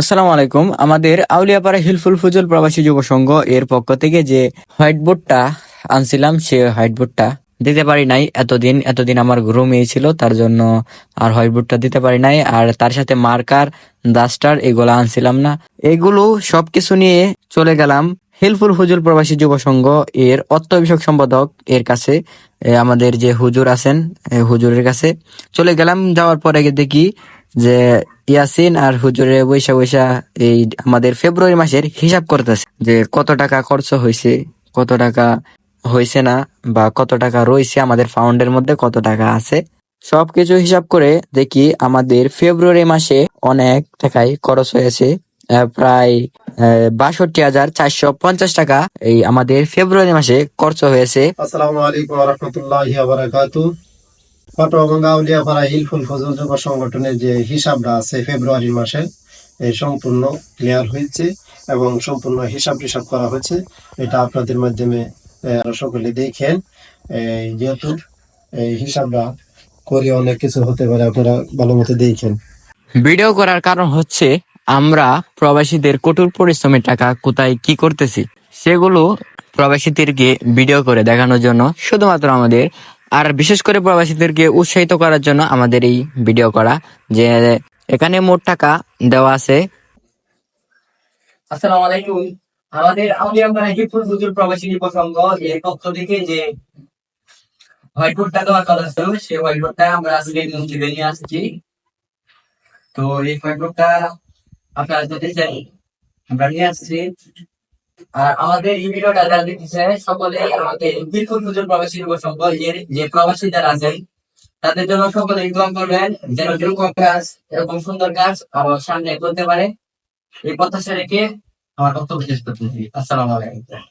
আসসালামু আলাইকুম। আমাদের আউলিয়াপাড়া হিলফুল ফুজুল প্রবাসী যুব সংঘ এর পক্ষ থেকে যে হোয়াইট বোর্ডটা আনছিলাম, সে হোয়াইট বোর্ডটা দিতে পারি নাই। এতদিন এতদিন আমার রুমে ছিল, তার জন্য আর হোয়াইট বোর্ডটা দিতে পারি নাই। আর তার সাথে মার্কার, ডাস্টার, এগুলো আনছিলাম না। এগুলো সবকিছু নিয়ে চলে গেলাম হিলফুল হুজুর প্রবাসী যুব সংঘ এর অর্থ বিষয়ক সম্পাদক এর কাছে। আমাদের যে হুজুর আছেন হুজুরের কাছে। চলে গেলাম, যাওয়ার পরে দেখি যে ইয়াসিন আর হুজুরে বৈশা বৈশা এই আমাদের ফেব্রুয়ারি মাসের হিসাব করতেছে যে কত টাকা খরচ হয়েছে, কত টাকা হয়েছে না বা কত টাকা রয়েছে আমাদের ফাউন্ডের মধ্যে, কত টাকা আছে। সবকিছু হিসাব করে দেখি আমাদের ফেব্রুয়ারি মাসে অনেক টাকাই খরচ হয়েছে প্রায় বাষট্টি হাজার চারশো পঞ্চাশ টাকা এই আমাদের ফেব্রুয়ারি মাসে খরচ হয়েছে। আসসালামু আলাইকুম রহমতুল্লাহি বারাকাতু পটুয়াবঙ্গা উলিয়াপাড়া হিলফুল ফজল যুব সংগঠনের যে হিসাবটা আছে ফেব্রুয়ারি মাসে, এই সম্পূর্ণ ক্লিয়ার হয়েছে এবং সম্পূর্ণ হিসাব টিসাব করা হয়েছে। এটা আপনাদের মাধ্যমে সকলে দেখেন। যেহেতু এই হিসাবটা করে অনেক কিছু হতে পারে, আপনারা ভালো মতো দেখেন। ভিডিও করার কারণ হচ্ছে, আমরা প্রবাসীদের কঠোর পরিশ্রমের টাকা কোথায় কি করতেছি, সেগুলো প্রবাসীদেরকে ভিডিও করে দেখানোর জন্য শুধুমাত্র আমাদের আর বিশেষ করে প্রবাসীদেরকে উৎসাহিত করার জন্য আমাদের এই ভিডিও করা, যে এখানে মোট টাকা দেওয়া আছে। আসসালামু আলাইকুম। আমাদের হিপুর হুজুর প্রবাসী সংঘ এর পক্ষ থেকে যে হোয়াইট বোর্ডটা কথা ছিল, সেই হোয়াইট বোর্ডটা আমরা আজকে মসজিদে নিয়ে আসছি। তো এই হোয়াইট বোর্ডটা আপনারা যদি চাই আমরা নিয়ে আসছি। আর আমাদের এই ভিডিওটা যারা দেখতেছে সকলে আমাদের বীরপুর প্রবাসী যুব সংঘ যে প্রবাসী যারা আছেন, তাদের জন্য সকলে দোয়া করবেন, যেন এরকম কাজ সুন্দর কাজ আবার সামনে করতে পারে। এই প্রত্যাশা রেখে আমার বক্তব্য শেষ আলাইকুম।